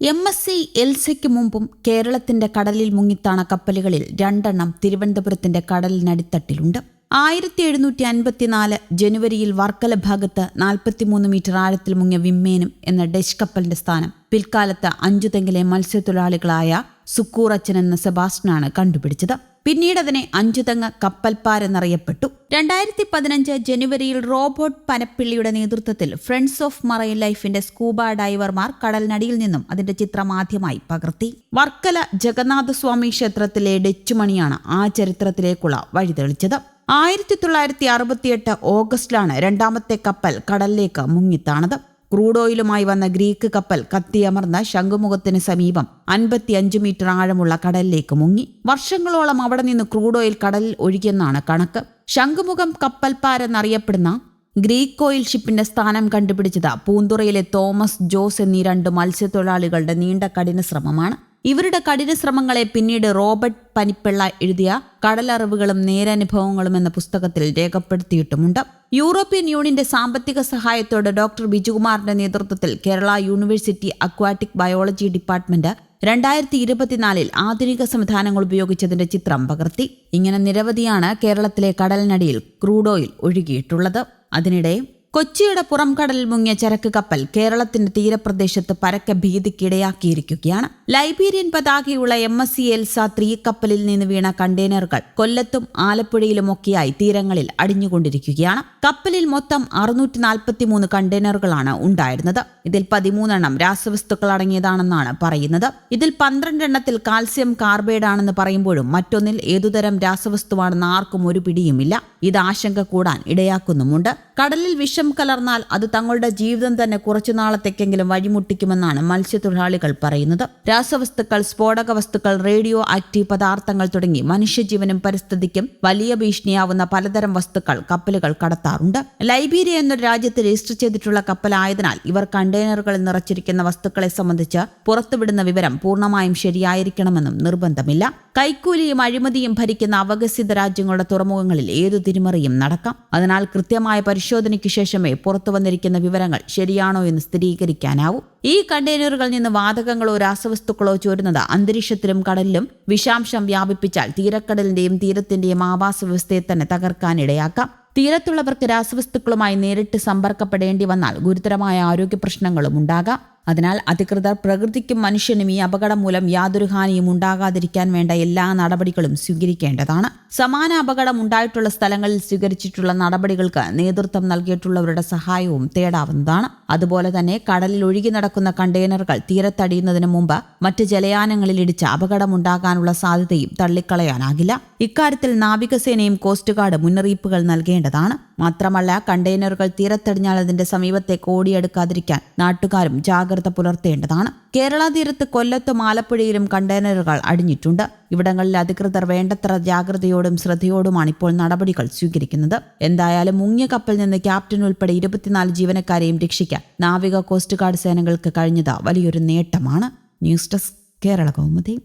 M S C എൽസയ്ക്ക് മുമ്പും കേരളത്തിന്റെ കടലിൽ മുങ്ങിത്താണ കപ്പലുകളിൽ രണ്ടെണ്ണം തിരുവനന്തപുരത്തിന്റെ കടലിനടിത്തട്ടിലുണ്ട്. ആയിരത്തി എഴുന്നൂറ്റി അൻപത്തിനാല് ജനുവരിയിൽ വർക്കല ഭാഗത്ത് നാൽപ്പത്തിമൂന്ന് മീറ്റർ ആഴത്തിൽ മുങ്ങിയ വിമ്മേനും എന്ന ഡച്ച് കപ്പലിന്റെ സ്ഥാനം പിൽക്കാലത്ത് അഞ്ചുതെങ്കിലെ മത്സ്യത്തൊഴിലാളികളായ സുക്കൂറച്ചൻ എന്ന സെബാസ്റ്റ്യനാണ് കണ്ടുപിടിച്ചത്. പിന്നീട് അതിനെ അഞ്ചുതങ്ങ കപ്പൽപ്പാരെന്നറിയപ്പെട്ടു. രണ്ടായിരത്തി പതിനഞ്ച് ജനുവരിയിൽ റോബോട്ട് പനപ്പിള്ളിയുടെ നേതൃത്വത്തിൽ ഫ്രണ്ട്സ് ഓഫ് മറൈൻ ലൈഫിന്റെ സ്കൂബ ഡൈവർമാർ കടലിനടിയിൽ നിന്നും അതിന്റെ ചിത്രം ആദ്യമായി പകർത്തി. വർക്കല ജഗന്നാഥസ്വാമി ക്ഷേത്രത്തിലെ ഡച്ചുമണിയാണ് ആ ചരിത്രത്തിലേക്കുള്ള വഴിതെളിച്ചത്. ആയിരത്തി തൊള്ളായിരത്തി അറുപത്തിയെട്ട് ഓഗസ്റ്റിലാണ് രണ്ടാമത്തെ കപ്പൽ കടലിലേക്ക് മുങ്ങിത്താണത് ക്രൂഡ് ഓയിലുമായി വന്ന ഗ്രീക്ക് കപ്പൽ കത്തിയമർന്ന ശംഖുമുഖത്തിന് സമീപം അൻപത്തിയഞ്ച് മീറ്റർ ആഴമുള്ള കടലിലേക്ക് മുങ്ങി. വർഷങ്ങളോളം അവിടെ നിന്ന് ക്രൂഡ് ഓയിൽ കടലിൽ ഒഴുകിയെന്നാണ് കണക്ക്. ശംഖുമുഖം കപ്പൽപ്പാരെന്നറിയപ്പെടുന്ന ഗ്രീക്ക് ഓയിൽ ഷിപ്പിന്റെ സ്ഥാനം കണ്ടുപിടിച്ചത് പൂന്തുറയിലെ തോമസ് ജോസ് എന്നീ രണ്ട് മത്സ്യത്തൊഴിലാളികളുടെ നീണ്ട കഠിന ശ്രമമാണ് ഇവരുടെ കഠിന ശ്രമങ്ങളെ പിന്നീട് റോബർട്ട് പനിപ്പിള്ള എഴുതിയ കടലറിവുകളും നേരനുഭവങ്ങളും എന്ന പുസ്തകത്തിൽ രേഖപ്പെടുത്തിയിട്ടുമുണ്ട്. യൂറോപ്യൻ യൂണിയന്റെ സാമ്പത്തിക സഹായത്തോടെ ഡോക്ടർ ബിജുകുമാറിന്റെ നേതൃത്വത്തിൽ Kerala university aquatic biology department രണ്ടായിരത്തി ഇരുപത്തിനാലിൽ ആധുനിക സംവിധാനങ്ങൾ ഉപയോഗിച്ചതിന്റെ ചിത്രം പകർത്തി. ഇങ്ങനെ നിരവധിയാണ് കേരളത്തിലെ കടലിനടിയിൽ ക്രൂഡ് ഓയിൽ ഒഴുകിയിട്ടുള്ളത്. അതിനിടെ കൊച്ചിയുടെ പുറംകടലിൽ മുങ്ങിയ ചരക്ക് കപ്പൽ കേരളത്തിന്റെ തീരപ്രദേശത്ത് പരക്കെ ഭീതിക്കിടയാക്കിയിരിക്കുകയാണ്. Liberian പതാകയുള്ള M S C Elsa three കപ്പലിൽ നിന്ന് വീണ കണ്ടെയ്നറുകൾ കൊല്ലത്തും ആലപ്പുഴയിലുമൊക്കെയായി തീരങ്ങളിൽ അടിഞ്ഞുകൊണ്ടിരിക്കുകയാണ്. കപ്പലിൽ മൊത്തം അറുന്നൂറ്റി നാൽപ്പത്തിമൂന്ന് കണ്ടെയ്നറുകളാണ് ഉണ്ടായിരുന്നത്. ഇതിൽ പതിമൂന്നെണ്ണം രാസവസ്തുക്കൾ അടങ്ങിയതാണെന്നാണ് പറയുന്നത്. ഇതിൽ പന്ത്രണ്ടെണ്ണത്തിൽ കാൽസ്യം കാർബൈഡ് ആണെന്ന് പറയുമ്പോഴും മറ്റൊന്നിൽ ഏതുതരം രാസവസ്തുവാണെന്ന് ആർക്കും ഒരു പിടിയുമില്ല. ഇത് ആശങ്ക കൂടാൻ ഇടയാക്കുന്നുമുണ്ട്. കടലിൽ വിഷം കലർന്നാൽ അത് തങ്ങളുടെ ജീവിതം തന്നെ കുറച്ചു നാളത്തേക്കെങ്കിലും വഴിമുട്ടിക്കുമെന്നാണ് മത്സ്യത്തൊഴിലാളികൾ പറയുന്നത്. രാസവസ്തുക്കൾ സ്ഫോടക വസ്തുക്കൾ റേഡിയോ ആക്റ്റീവ് പദാർത്ഥങ്ങൾ തുടങ്ങി മനുഷ്യജീവനും പരിസ്ഥിതിക്കും വലിയ ഭീഷണിയാവുന്ന പലതരം വസ്തുക്കൾ കപ്പലുകൾ കടത്താറുണ്ട്. ലൈബീരിയ എന്നൊരു രാജ്യത്ത് രജിസ്റ്റർ ചെയ്തിട്ടുള്ള കപ്പലായതിനാൽ ഇവർ കണ്ടെയ്നറുകളിൽ നിറച്ചിരിക്കുന്ന വസ്തുക്കളെ സംബന്ധിച്ച് പുറത്തുവിടുന്ന വിവരം പൂർണമായും ശരിയായിരിക്കണമെന്നും നിർബന്ധമില്ല. കൈക്കൂലിയും അഴിമതിയും ഭരിക്കുന്ന അവകസിത രാജ്യങ്ങളുടെ തുറമുഖങ്ങളിൽ ഏതു തിരിമറിയും നടക്കാം. അതിനാൽ കൃത്യമായ പരിശോധനയ്ക്ക് ശേഷമേ പുറത്തു വന്നിരിക്കുന്ന വിവരങ്ങൾ ശരിയാണോ എന്ന് സ്ഥിരീകരിക്കാനാവൂ. ഈ കണ്ടെയ്നറുകളിൽ നിന്ന് വാതകങ്ങളോ രാസവസ്തുക്കളോ ചോരുന്നത് അന്തരീക്ഷത്തിലും കടലിലും വിഷാംശം വ്യാപിപ്പിച്ചാൽ തീരക്കടലിന്റെയും തീരത്തിന്റെയും ആവാസ വ്യവസ്ഥയെ തന്നെ തകർക്കാനിടയാക്കാം തീരത്തുള്ളവർക്ക് രാസവസ്തുക്കളുമായി നേരിട്ട് സമ്പർക്കപ്പെടേണ്ടി വന്നാൽ ഗുരുതരമായ ആരോഗ്യ പ്രശ്നങ്ങളും ഉണ്ടാകാം. അതിനാൽ അധികൃതർ പ്രകൃതിക്കും മനുഷ്യനും ഈ അപകടം മൂലം യാതൊരു ഹാനിയും ഉണ്ടാകാതിരിക്കാൻ വേണ്ട എല്ലാ നടപടികളും സ്വീകരിക്കേണ്ടതാണ്. സമാന അപകടം ഉണ്ടായിട്ടുള്ള സ്ഥലങ്ങളിൽ സ്വീകരിച്ചിട്ടുള്ള നടപടികൾക്ക് നേതൃത്വം നൽകിയിട്ടുള്ളവരുടെ സഹായവും തേടാവുന്നതാണ്. അതുപോലെ തന്നെ കടലിൽ ഒഴുകി നടക്കുന്ന കണ്ടെയ്നറുകൾ തീരത്തടിയുന്നതിന് മുമ്പ് മറ്റ് ജലയാനങ്ങളിൽ ഇടിച്ച് അപകടമുണ്ടാകാനുള്ള സാധ്യതയും തള്ളിക്കളയാനാകില്ല. ഇക്കാര്യത്തിൽ നാവികസേനയും കോസ്റ്റ് ഗാർഡ് മുന്നറിയിപ്പുകൾ നൽകേണ്ടതാണ്. മാത്രമല്ല കണ്ടെയ്നറുകൾ തീരത്തടിഞ്ഞാൽ അതിന്റെ സമീപത്തെ കോടിയെടുക്കാതിരിക്കാൻ നാട്ടുകാരും ജാഗ്രത പുലർത്തേണ്ടതാണ്. കേരള തീരത്ത് കൊല്ലത്തും ആലപ്പുഴയിലും കണ്ടെയ്നറുകൾ അടിഞ്ഞിട്ടുണ്ട്. ഇവിടങ്ങളിൽ അധികൃതർ വേണ്ടത്ര ജാഗ്രതയോടും ശ്രദ്ധയോടുമാണ് ഇപ്പോൾ നടപടികൾ സ്വീകരിക്കുന്നത്. എന്തായാലും മുങ്ങിയ കപ്പൽ നിന്ന് ക്യാപ്റ്റൻ ഉൾപ്പെടെ ഇരുപത്തിനാല് ജീവനക്കാരെയും രക്ഷിക്കാൻ നാവിക കോസ്റ്റ് ഗാർഡ് സേനകൾക്ക് കഴിഞ്ഞത് വലിയൊരു നേട്ടമാണ്. News desk Kerala Kaumudi.